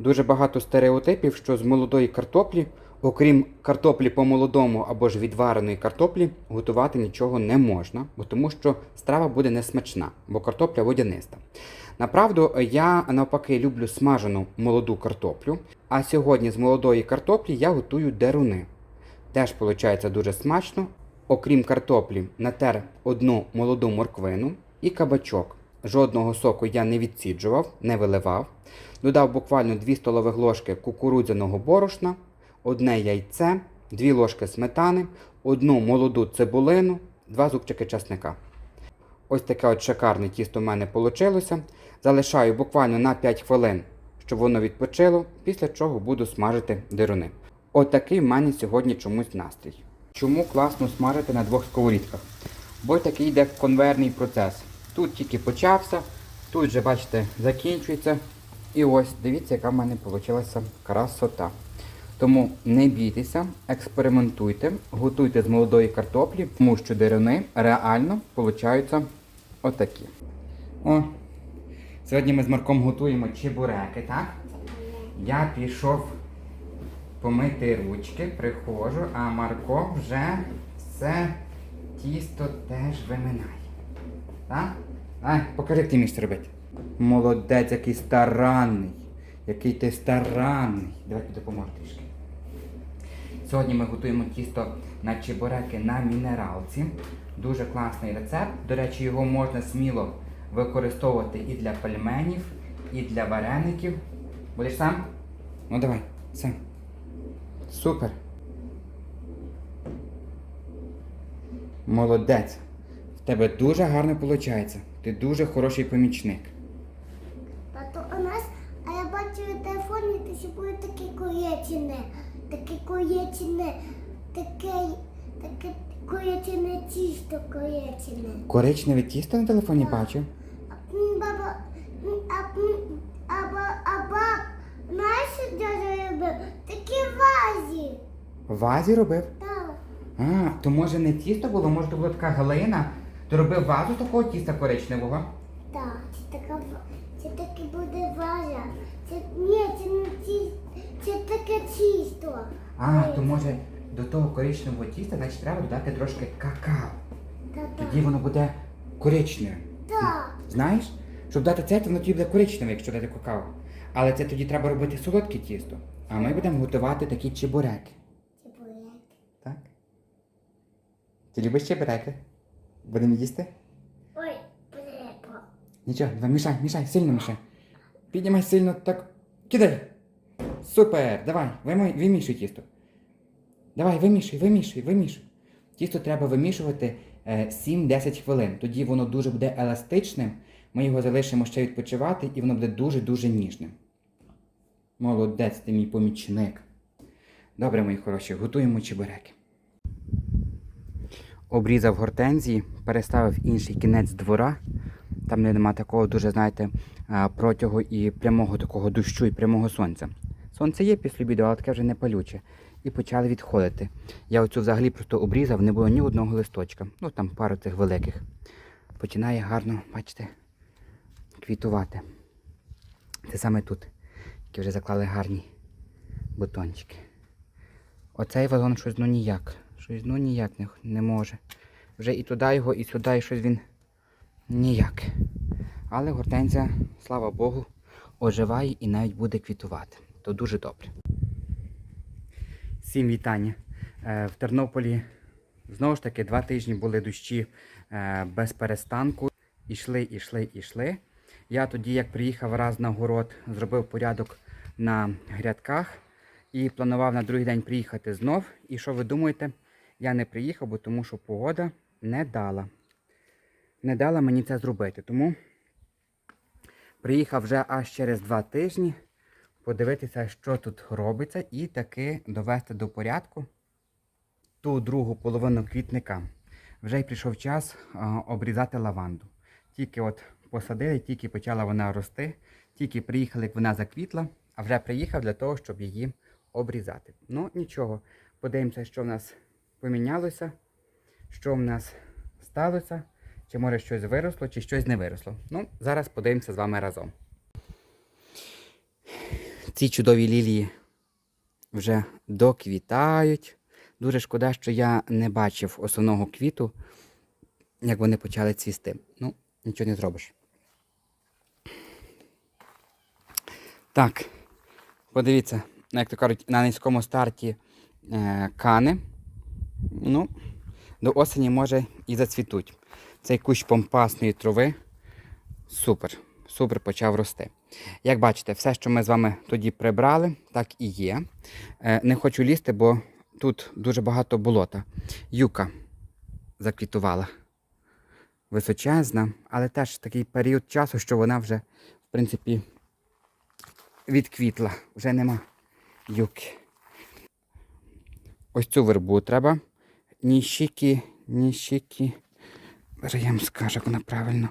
Дуже багато стереотипів, що з молодої картоплі, окрім картоплі по-молодому або ж відвареної картоплі, готувати нічого не можна, бо тому що страва буде несмачна, бо картопля водяниста. Направду, я навпаки люблю смажену молоду картоплю, а сьогодні з молодої картоплі я готую деруни. Теж виходить дуже смачно. Окрім картоплі, натер одну молоду морквину і кабачок. Жодного соку я не відсіджував, не виливав. Додав буквально 2 столових ложки кукурудзяного борошна, одне яйце, 2 ложки сметани, одну молоду цибулину, 2 зубчики часника. Ось таке от шикарне тісто в мене вийшло. Залишаю буквально на 5 хвилин, щоб воно відпочило, після чого буду смажити дируни. Отакий в мене сьогодні чомусь настрій. Чому класно смажити на двох сковорідках? Бо такий йде конвейерний процес. Тут тільки почався, тут вже, бачите, закінчується. І ось, дивіться, яка в мене вийшла красота. Тому не бійтеся, експериментуйте, готуйте з молодої картоплі, тому що деревини реально получаються отакі. О, сьогодні ми з Марком готуємо чебуреки, так? Я пішов помити ручки, приходжу, а Марко вже все тісто теж виминає. Так? А, покажи, як ти вмієш робити. Молодець, який старанний. Який ти старанний. Давай допоможу трішки. Сьогодні ми готуємо тісто на чебуреки на мінералці. Дуже класний рецепт. До речі, його можна сміло використовувати і для пельменів, і для вареників. Будеш сам? Ну давай, сам. Супер. Молодець. В тебе дуже гарно виходить. Ти дуже хороший помічник. Тато, у нас, а я бачу в телефоні, ти ще буде таке курячине, таке курячине, таке, таке курячине тісто курячине. Коричневе тісто на телефоні бачу. А, Баба, а, м, а, а баб, знаєш, що дядя робив? Такі вазі. Вазі робив. Так, А, то може не тісто було, може то була така глина. Ти робив вазу такого тіста коричневого? так, це така, це таке буде ваза. Це, ні, це не тісто, це таке тісто. А, то може до того коричневого тіста, значить треба додати трошки какао. Та-та. Тоді воно буде коричневе. Так. Знаєш? Щоб дати це, то воно тоді буде коричневе, якщо дати какао. Але це тоді треба робити солодке тісто. А ми будемо готувати такі чебуреки. Це буряк. Так? Ти любиш чебуреки? Будемо їсти? Ой, препо. Нічого, давай, мішай, мішай, сильно мішай. Піднімай сильно, так. Кидай. Супер! Давай, вимішуй тісто. Давай, вимішуй, вимішуй, вимішуй. Тісто треба вимішувати е, 7-10 хвилин. Тоді воно дуже буде еластичним. Ми його залишимо ще відпочивати і воно буде дуже-дуже ніжним. Молодець, ти мій помічник. Добре, мої хороші, готуємо чебуреки. Обрізав гортензії, переставив інший кінець двора. Там нема такого дуже, знаєте, протягу і прямого такого дощу і прямого сонця. Сонце є після обіду, але таке вже не палюче. І почали відходити. Я оцю взагалі просто обрізав, не було ні одного листочка. Ну там пару цих великих. Починає гарно, бачите, квітувати. Це саме тут, які вже заклали гарні бутончики. Оцей вазон щось ну ніяк. Щось ну ніяк не, не може. Вже і туди його, і сюди, і щось він ніяк. Але гортензія, слава Богу, оживає і навіть буде квітувати. То дуже добре. Всім вітання. Е, В Тернополі знову ж таки два тижні були дощі е, без перестанку. Ішли, ішли, ішли. Я тоді, як приїхав раз на город, зробив порядок на грядках і планував на другий день приїхати знов. І що ви думаєте? Я не приїхав, бо тому що погода не дала. Не дала мені це зробити. Тому приїхав вже аж через два тижні подивитися, що тут робиться, і таки довести до порядку ту другу половину квітника. Вже й прийшов час обрізати лаванду. Тільки от посадили, тільки почала вона рости, тільки приїхали, як вона заквітла, а вже приїхав для того, щоб її обрізати. Ну нічого, подивимося, що в нас помінялося, що в нас сталося, чи може щось виросло, чи щось не виросло. Ну, зараз подивимося з вами разом. ці чудові лілії вже доквітають. Дуже шкода, що я не бачив основного квіту, як вони почали цвісти. Ну, нічого не зробиш. Так, подивіться, як то кажуть, на низькому старті е, кани. Ну, до осені може і зацвітуть. Цей кущ помпасної трави супер, супер почав рости. Як бачите, все, що ми з вами тоді прибрали, так і є. Е, не хочу лізти, бо тут дуже багато болота. Юка заквітувала. Височезна, але теж такий період часу, що вона вже, в принципі, відквітла. Вже нема юки. Ось цю вербу треба. Ніщики, ніщики. Скажу, як вона правильно.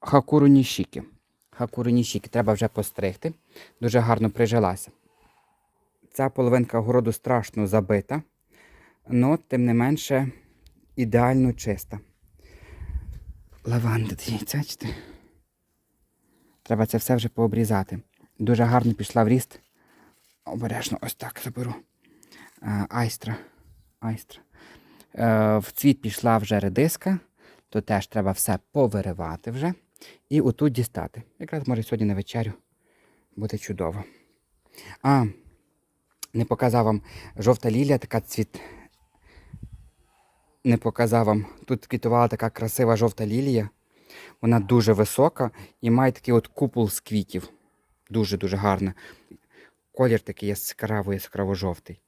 Хакуру ніщики. Хакуру ніщики треба вже постригти. Дуже гарно прижилася. Ця половинка городу страшно забита, але тим не менше ідеально чиста. Лаванда, бачите? Треба це все вже пообрізати. Дуже гарно пішла в ріст. Обережно ось так заберу. Айстра. Айстра. Е, В цвіт пішла вже редиска, то теж треба все повиривати вже. І отут дістати. Якраз може сьогодні на вечерю буде чудово. А, не показав вам жовта лілія, така цвіт. Не показав вам. Тут квітувала така красива жовта лілія. Вона дуже висока і має такий от купол з квітів. Дуже-дуже гарна. Колір такий яскраво яскраво жовтий.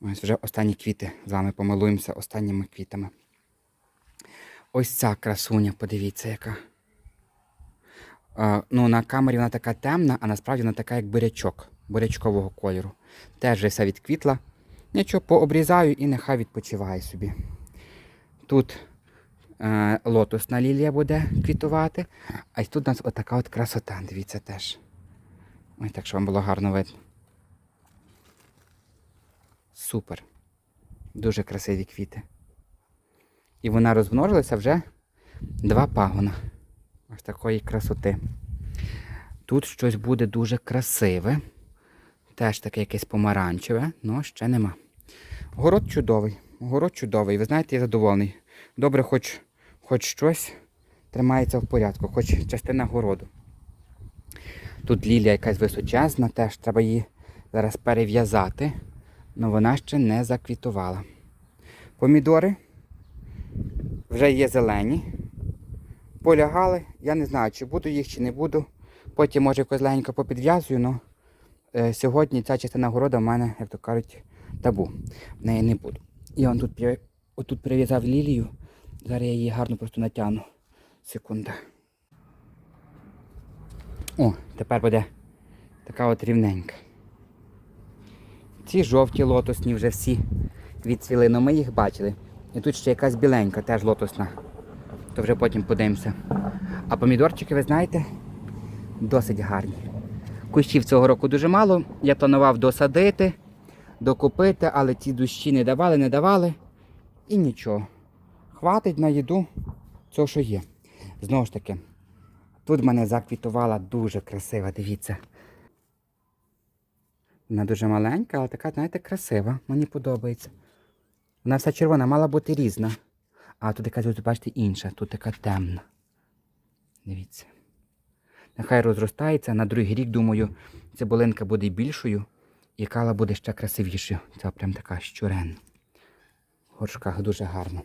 Ось вже останні квіти. З вами помилуємося останніми квітами. Ось ця красуня, подивіться, яка. А, ну, на камері вона така темна, а насправді вона така, як бурячок, бурячкового кольору. Теж вже відквітла. Нічого, пообрізаю і нехай відпочиває собі. Тут е, лотосна лілія буде квітувати, а тут у нас отака от красота, дивіться теж. Ой, так що вам було гарно видно. Супер. Дуже красиві квіти. І вона розмножилася вже два пагона. Ось такої красоти. Тут щось буде дуже красиве. Теж таке якесь помаранчеве, але ще нема. Город чудовий. Город чудовий. Ви знаєте, я задоволений. Добре, хоч, хоч щось тримається в порядку, хоч частина городу. Тут лілія якась височезна, теж треба її зараз перев'язати, але вона ще не заквітувала. Помідори вже є зелені. Полягали, я не знаю, чи буду їх, чи не буду. Потім, може, якось легенько попідв'язую, але сьогодні ця частина города в мене, як то кажуть, табу. В неї не буду. Я тут, отут прив'язав лілію. Зараз я її гарно просто натягну. Секунда. О, тепер буде така от рівненька. Ці жовті лотосні вже всі відцвіли, але ми їх бачили. І тут ще якась біленька, теж лотосна. То вже потім подивимося. А помідорчики, ви знаєте, досить гарні. Кущів цього року дуже мало. Я планував досадити, докупити, але ці дощі не давали, не давали. І нічого. Хватить на їду цього, що є. Знову ж таки, тут мене заквітувала дуже красива, дивіться. Вона дуже маленька, але така, знаєте, красива. Мені подобається. Вона вся червона, мала бути різна. А тут якась, ось, бачите, інша, тут така темна. Дивіться. Нехай розростається, на другий рік, думаю, цибулинка буде більшою, і кала буде ще красивішою. Це прям така щуренна. В горшках дуже гарно.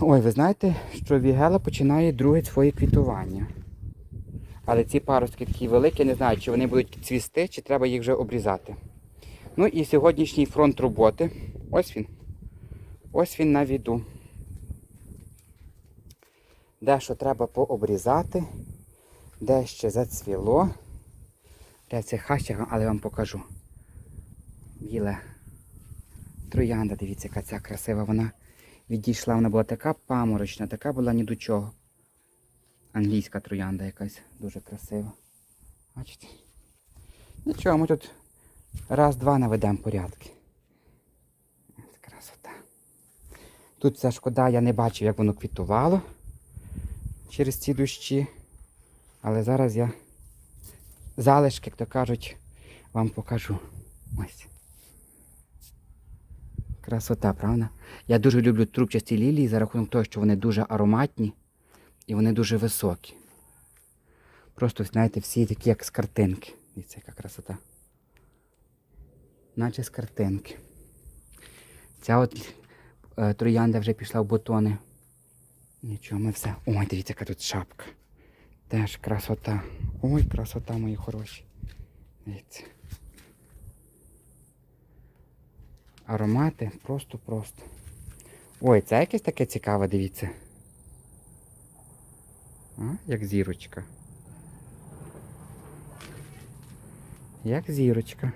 Ой, ви знаєте, що Вігела починає друге своє квітування. Але ці паростки такі великі, не знаю, чи вони будуть цвісти, чи треба їх вже обрізати. Ну і сьогоднішній фронт роботи. Ось він. Ось він на віду. Дещо треба пообрізати, де ще зацвіло. Де це хаща, але я вам покажу. Біле троянда, дивіться, яка ця красива. Вона відійшла, вона була така паморочна, така була ні до чого. Англійська троянда якась дуже красива. Бачите? Нічого, ми тут раз-два наведемо порядки. Красота. Тут ця шкода, я не бачив, як воно квітувало через ці дощі. Але зараз я залишки, як то кажуть, вам покажу. Ось. Красота, правда? Я дуже люблю трубчасті лілії за рахунок того, що вони дуже ароматні і вони дуже високі. Просто, знаєте, всі такі, як з картинки. Дивіться, яка красота. Наче з картинки. Ця от е, троянда вже пішла в бутони. Нічого, ми все. Ой, дивіться, яка тут шапка. Теж красота. Ой, красота, мої хороші. Дивіться. Аромати просто-просто. Ой, це якесь таке цікаве, дивіться. А, як зірочка. Як зірочка.